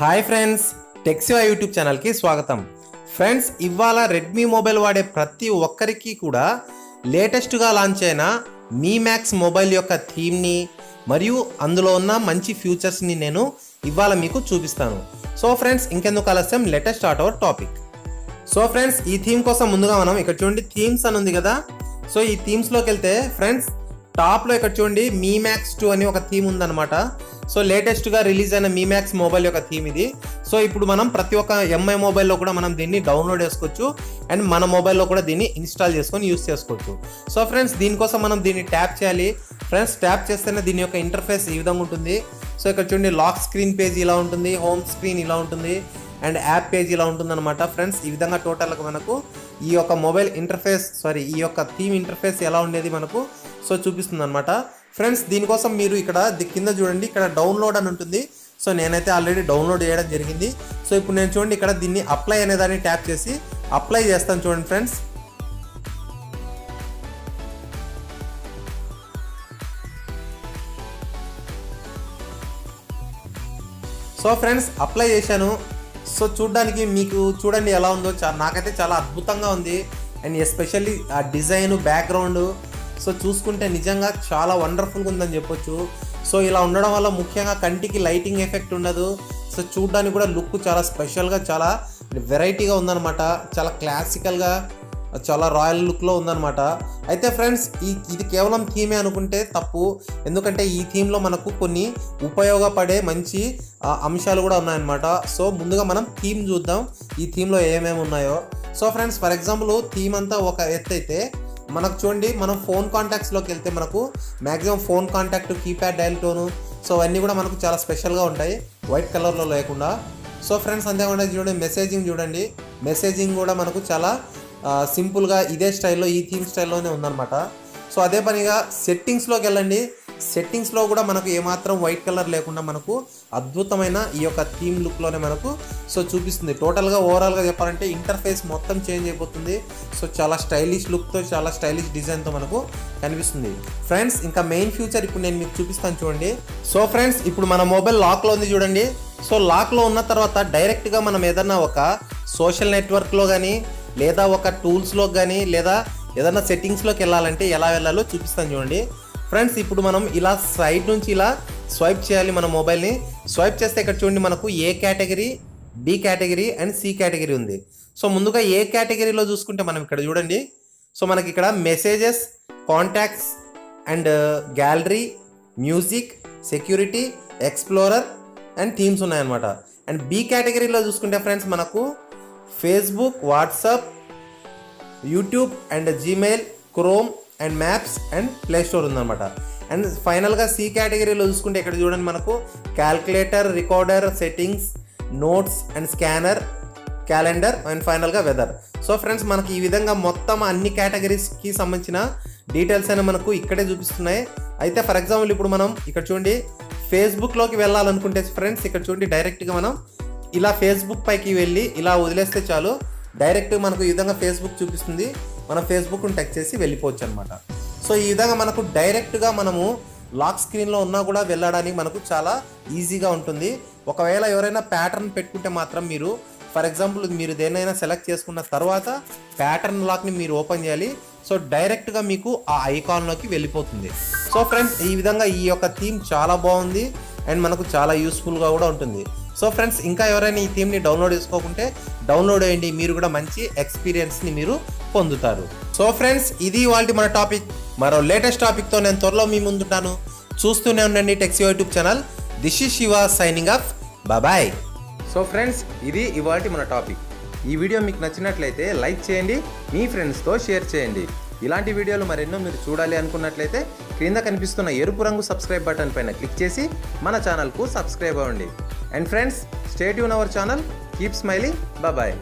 Hi friends టెక్సివా YouTube ఛానల్కి స్వాగతం. Friends ఇవాళ రెడ్మీ మొబైల్ వాడే ప్రతి ఒక్కరికి కూడా లేటెస్ట్గా లాంచ్ అయిన మీ మ్యాక్స్ మొబైల్ యొక్క థీమ్ని మరియు అందులో ఉన్న మంచి ఫ్యూచర్స్ని నేను ఇవాళ మీకు చూపిస్తాను. సో ఫ్రెండ్స్ ఇంకెందుకు ఆలస్యం? Latest start our topic so friends ఈ థీమ్ కోసం ముందుగా మనం ఇక్కడ చూడండి థీమ్స్ అని ఉంది కదా. సో ఈ థీమ్స్లోకి వెళ్తే ఫ్రెండ్స్ టాప్లో ఇక్కడ చూడండి మీ మ్యాక్స్ టూ అని ఒక థీమ్ ఉందన్నమాట. సో లేటెస్ట్గా రిలీజ్ అయిన మీ మ్యాక్స్ మొబైల్ యొక్క థీమ్ ఇది. సో ఇప్పుడు మనం ప్రతి ఒక్క ఎంఐ మొబైల్లో కూడా మనం దీన్ని డౌన్లోడ్ చేసుకోవచ్చు. అండ్ మన మొబైల్లో కూడా దీన్ని ఇన్స్టాల్ చేసుకొని యూస్ చేసుకోవచ్చు. సో ఫ్రెండ్స్ దీనికోసం మనం దీన్ని ట్యాప్ చేయాలి. ఫ్రెండ్స్ ట్యాప్ చేస్తేనే దీని యొక్క ఇంటర్ఫేస్ ఈ విధంగా ఉంటుంది. సో ఇక్కడ చూడండి లాక్ స్క్రీన్ పేజ్ ఇలా ఉంటుంది హోమ్ స్క్రీన్ ఇలా ఉంటుంది అండ్ యాప్ పేజ్ ఇలా ఉంటుందన్నమాట. ఫ్రెండ్స్ ఈ విధంగా టోటల్గా మనకు ఈ యొక్క మొబైల్ ఇంటర్ఫేస్ సారీ ఈ యొక్క థీమ్ ఇంటర్ఫేస్ ఎలా ఉండేది మనకు సో చూపిస్తుంది అనమాట ఫ్రెండ్స్ దీనికోసం మీరు ఇక్కడ కింద చూడండి ఇక్కడ డౌన్లోడ్ అని ఉంటుంది. సో నేనైతే ఆల్రెడీ డౌన్లోడ్ చేయడం జరిగింది. సో ఇప్పుడు నేను చూడండి ఇక్కడ దీన్ని అప్లై అనే దాన్ని ట్యాప్ చేసి అప్లై చేస్తాను చూడండి ఫ్రెండ్స్ సో ఫ్రెండ్స్ అప్లై చేశాను. సో చూడడానికి మీకు చూడండి ఎలా ఉందో. చా నాకైతే చాలా అద్భుతంగా ఉంది. అండ్ ఎస్పెషల్లీ ఆ డిజైన్ బ్యాక్గ్రౌండ్ సో చూసుకుంటే నిజంగా చాలా వండర్ఫుల్గా ఉందని చెప్పొచ్చు. సో ఇలా ఉండడం వల్ల ముఖ్యంగా కంటికి లైటింగ్ ఎఫెక్ట్ ఉండదు. సో చూడడానికి కూడా లుక్ చాలా స్పెషల్గా చాలా వెరైటీగా ఉందన్నమాట. చాలా క్లాసికల్గా చాలా రాయల్ లుక్లో ఉందన్నమాట. అయితే ఫ్రెండ్స్ ఈ ఇది కేవలం థీమే అనుకుంటే తప్పు. ఎందుకంటే ఈ థీమ్లో మనకు కొన్ని ఉపయోగపడే మంచి అంశాలు కూడా ఉన్నాయన్నమాట. సో ముందుగా మనం థీమ్ చూద్దాం. ఈ థీమ్లో ఏమేమి ఉన్నాయో. So friends for example theme అంతా ఒక ఎత్తు అయితే మనకు చూడండి మనం ఫోన్ కాంటాక్ట్స్లోకి వెళ్తే మనకు maximum phone contact keypad dial tone so అవన్నీ కూడా మనకు చాలా స్పెషల్గా ఉంటాయి. వైట్ కలర్లో లేకుండా. సో ఫ్రెండ్స్ అంతేకాకుండా చూడండి మెసేజింగ్ చూడండి. మెసేజింగ్ కూడా మనకు చాలా సింపుల్గా ఇదే స్టైల్లో ఈ థీమ్ స్టైల్లోనే ఉందన్నమాట. సో అదే పనిగా సెట్టింగ్స్లోకి వెళ్ళండి. సెట్టింగ్స్లో కూడా మనకు ఏమాత్రం వైట్ కలర్ లేకుండా మనకు అద్భుతమైన ఈ యొక్క థీమ్ లుక్లోనే మనకు సో చూపిస్తుంది. టోటల్గా ఓవరాల్గా చెప్పాలంటే ఇంటర్ఫేస్ మొత్తం చేంజ్ అయిపోతుంది. సో చాలా స్టైలిష్ లుక్తో చాలా స్టైలిష్ డిజైన్తో మనకు కనిపిస్తుంది. ఫ్రెండ్స్ ఇంకా మెయిన్ ఫ్యూచర్ ఇప్పుడు నేను మీకు చూపిస్తాను చూడండి. సో ఫ్రెండ్స్ ఇప్పుడు మన మొబైల్ లాక్లో ఉంది చూడండి. సో లాక్లో ఉన్న తర్వాత డైరెక్ట్గా మనం ఏదన్నా ఒక సోషల్ నెట్వర్క్లో కానీ లేదా ఒక టూల్స్లో కానీ లేదా ఏదైనా సెట్టింగ్స్లోకి వెళ్ళాలంటే ఎలా వెళ్ళాలో చూపిస్తాను చూడండి. ఫ్రెండ్స్ ఇప్పుడు మనం ఇలా సైడ్ నుంచి ఇలా స్వైప్ చేయాలి మన మొబైల్ని స్వైప్ చేస్తే ఇక్కడ చూడండి మనకు A category B category and C category ఉంది. సో ముందుగా ఏ కేటగిరీలో చూసుకుంటే మనం ఇక్కడ చూడండి. సో మనకి ఇక్కడ messages contacts and gallery music security explorer and themes ఉన్నాయన్నమాట. అండ్ బి కేటగిరీలో చూసుకుంటే ఫ్రెండ్స్ మనకు Facebook WhatsApp YouTube and Gmail Chrome and maps and play store ఉందన్నమాట. అండ్ ఫైనల్గా సి కేటగిరీలో చూసుకుంటే ఇక్కడ చూడండి మనకు calculator recorder settings notes and scanner calendar and ఫైనల్గా వెదర్. సో ఫ్రెండ్స్ మనకి ఈ విధంగా మొత్తం అన్ని కేటగిరీస్కి సంబంధించిన డీటెయిల్స్ అయినా మనకు ఇక్కడే చూపిస్తున్నాయి. అయితే ఫర్ ఎగ్జాంపుల్ ఇప్పుడు మనం ఇక్కడ చూడండి ఫేస్బుక్లోకి వెళ్ళాలనుకుంటే ఫ్రెండ్స్ ఇక్కడ చూడండి డైరెక్ట్గా మనం ఇలా ఫేస్బుక్ పైకి వెళ్ళి ఇలా వదిలేస్తే చాలు. డైరెక్ట్ మనకు ఈ విధంగా ఫేస్బుక్ చూపిస్తుంది. మనం ఫేస్బుక్ను టచ్ చేసి వెళ్ళిపోవచ్చు అనమాట సో ఈ విధంగా మనకు డైరెక్ట్గా మనము లాక్ స్క్రీన్లో ఉన్నా కూడా వెళ్ళడానికి మనకు చాలా ఈజీగా ఉంటుంది. ఒకవేళ ఎవరైనా ప్యాటర్న్ పెట్టుకుంటే మాత్రం మీరు ఫర్ ఎగ్జాంపుల్ మీరు దేనైనా సెలెక్ట్ చేసుకున్న తర్వాత ప్యాటర్న్ లాక్ని మీరు ఓపెన్ చేయాలి. సో డైరెక్ట్గా మీకు ఆ ఐకాన్లోకి వెళ్ళిపోతుంది. సో ఫ్రెండ్స్ ఈ విధంగా ఈ యొక్క థీమ్ చాలా బాగుంది అండ్ మనకు చాలా యూస్ఫుల్గా కూడా ఉంటుంది. సో ఫ్రెండ్స్ ఇంకా ఎవరైనా ఈ థీమ్ని డౌన్లోడ్ చేసుకోకుంటే డౌన్లోడ్ చేయండి. మీరు కూడా మంచి ఎక్స్పీరియన్స్ని మీరు పొందుతారు. సో ఫ్రెండ్స్ ఇది వాళ్ళ మన టాపిక్. మరో లేటెస్ట్ టాపిక్తో నేను త్వరలో మీ ముందుంటాను. చూస్తూనే ఉండండి techie YouTube channel. This is Shiva signing off bye bye so friends ఇది ఇవాళ మన టాపిక్. ఈ వీడియో మీకు నచ్చినట్లయితే లైక్ చేయండి మీ ఫ్రెండ్స్తో షేర్ చేయండి. ఇలాంటి వీడియోలు మరెన్నో మీరు చూడాలి అనుకున్నట్లయితే క్రింద కనిపిస్తున్న ఎరుపు రంగు సబ్స్క్రైబ్ బటన్ పైన క్లిక్ చేసి మన ఛానల్కు సబ్స్క్రైబ్ అవ్వండి. And friends stay Yoon our channel keep smiling bye bye